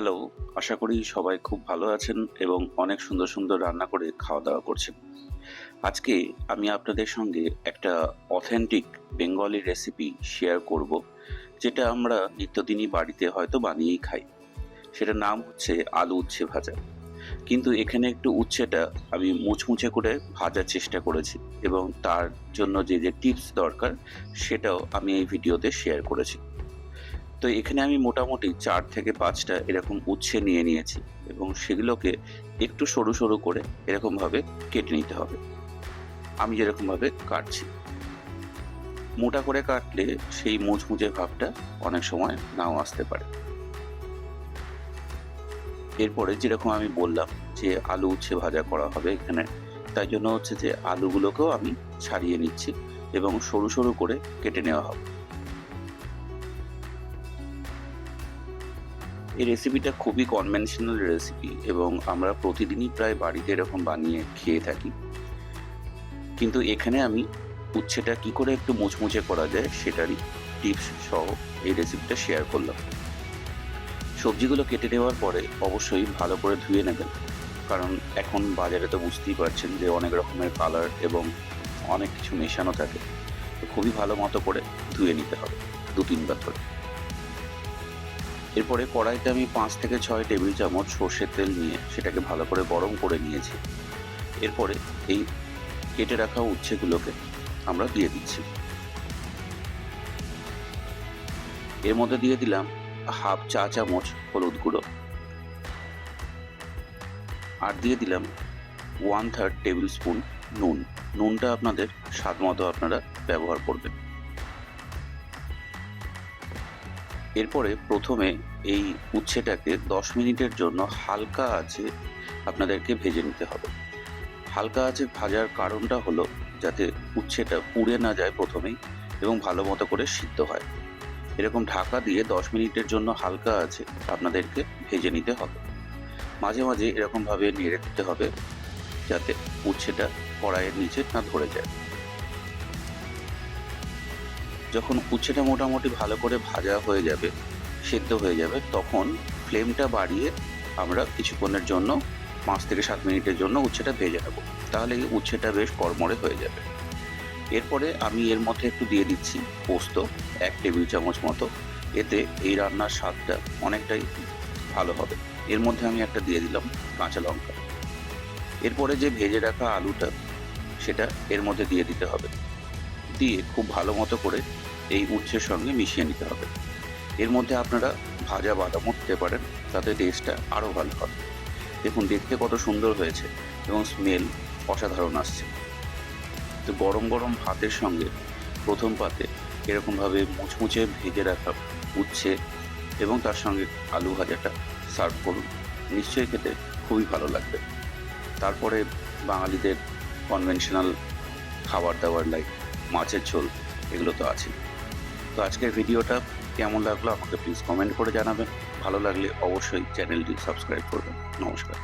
Hello আশা করি সবাই খুব ভালো আছেন এবং অনেক সুন্দর সুন্দর রান্না করে খাওয়া দাওয়া করছেন। আজকে আমি আপনাদের সঙ্গে একটা অথেন্টিক বেঙ্গলি রেসিপি শেয়ার করব, যেটা আমরা নিত্যদিনই বাড়িতে হয়তো বানিয়েই খাই। সেটার নাম হচ্ছে আলু উচ্ছে ভাজা। কিন্তু এখানে একটু উচ্ছেটা আমি মুচমুচে করে ভাজার চেষ্টা করেছি এবং তার জন্য যে যে টিপস দরকার, সেটাও আমি এই ভিডিওতে শেয়ার করেছি। তো এখানে আমি মোটামুটি চার থেকে পাঁচটা এরকম উচ্ছে নিয়ে নিয়েছি এবং সেগুলোকে একটু সরু সরু করে এরকমভাবে কেটে নিতে হবে। আমি যেরকমভাবে কাটছি। মোটা করে কাটলে সেই মুচমুচে ভাবটা অনেক সময় নাও আসতে পারে। এরপরে যেরকম আমি বললাম যে আলু উচ্ছে ভাজা করা হবে এখানে, তাই জন্য হচ্ছে যে আলুগুলোকেও আমি ছাড়িয়ে নিচ্ছি এবং সরু সরু করে কেটে নেওয়া হবে। এই রেসিপিটা খুবই কনভেনশনাল রেসিপি এবং আমরা প্রতিদিনই প্রায় বাড়িতে এরকম বানিয়ে খেয়ে থাকি। কিন্তু এখানে আমি উচ্ছেটা কি করে একটু মুচমুচে করা যায় সেটারই টিপস সহ এই রেসিপিটা শেয়ার করলাম। সবজিগুলো কেটে নেওয়ার পরে অবশ্যই ভালো করে ধুয়ে নেবেন। কারণ এখন বাজারে তো বুঝতেই পারছেন যে অনেক রকমের কালার এবং অনেক কিছু মেশানো থাকে। তো খুবই ভালো মতো করে ধুয়ে নিতে হবে দু তিনবার করে এরপরে কড়াইতে আমি পাঁচ থেকে ছয় টেবিল চামচ সর্ষের তেল নিয়ে সেটাকে ভালো করে গরম করে নিয়েছি। এরপরে এই কেটে রাখা উচ্ছেগুলোকে আমরা দিয়ে দিচ্ছি। এর মধ্যে দিয়ে দিলাম হাফ চা চামচ হলুদ গুঁড়ো। আর দিয়ে দিলাম ওয়ান থার্ড টেবিল স্পুন নুন। নুনটা আপনাদের স্বাদ মতো আপনারা ব্যবহার করবেন। এরপরে প্রথমে এই উচ্ছেটাকে দশ মিনিটের জন্য হালকা আছে আপনাদেরকে ভেজে নিতে হবে। হালকা আছে ভাজার কারণটা হলো যাতে উচ্ছেটা পুড়ে না যায় প্রথমেই এবং ভালো মতো করে সিদ্ধ হয়। এরকম ঢাকা দিয়ে দশ মিনিটের জন্য হালকা আছে আপনাদেরকে ভেজে নিতে হবে। মাঝে মাঝে এরকমভাবে নেড়ে দিতে হবে যাতে উচ্ছেটা কড়াইয়ের নিচে না ধরে যায়। যখন উচ্ছেটা মোটামুটি ভালো করে ভাজা হয়ে যাবে, সেদ্ধ হয়ে যাবে, তখন ফ্লেমটা বাড়িয়ে আমরা কিছুক্ষণের জন্য, পাঁচ থেকে সাত মিনিটের জন্য উচ্ছেটা ভেজে নেব। তাহলে উচ্ছেটা বেশ কড়মড়ে হয়ে যাবে। এরপরে আমি এর মধ্যে একটু দিয়ে দিচ্ছি পোস্ত, এক টেবিল চামচ মতো। এতে এই রান্নার স্বাদটা অনেকটাই ভালো হবে। এর মধ্যে আমি একটা দিয়ে দিলাম কাঁচা লঙ্কা। এরপরে যে ভেজে রাখা আলুটা, সেটা এর মধ্যে দিয়ে দিতে হবে। দিয়ে খুব ভালো মতো করে এই উচ্ছের সঙ্গে মিশিয়ে নিতে হবে। এর মধ্যে আপনারা ভাজা বাদামও দিতে পারেন, তাতে টেস্টটা আরও ভালো হবে। দেখুন, দেখতে কত সুন্দর হয়েছে এবং স্মেল অসাধারণ আসছে। তো গরম গরম ভাতের সঙ্গে প্রথম পাতে এরকমভাবে মুচমুচে ভেজে রাখা উচ্ছে এবং তার সঙ্গে আলু ভাজাটা সার্ভ করুন। নিশ্চয়ই খেতে খুবই ভালো লাগবে। তারপরে বাঙালিদের কনভেনশনাল খাবার দাবার লাইক মাছের ঝোল, এগুলো তো আছে তো আজকের ভিডিওটা কেমন লাগল আমাকে প্লিজ কমেন্ট করে জানাবেন। ভালো লাগলে অবশ্যই চ্যানেলটি সাবস্ক্রাইব করবেন। নমস্কার।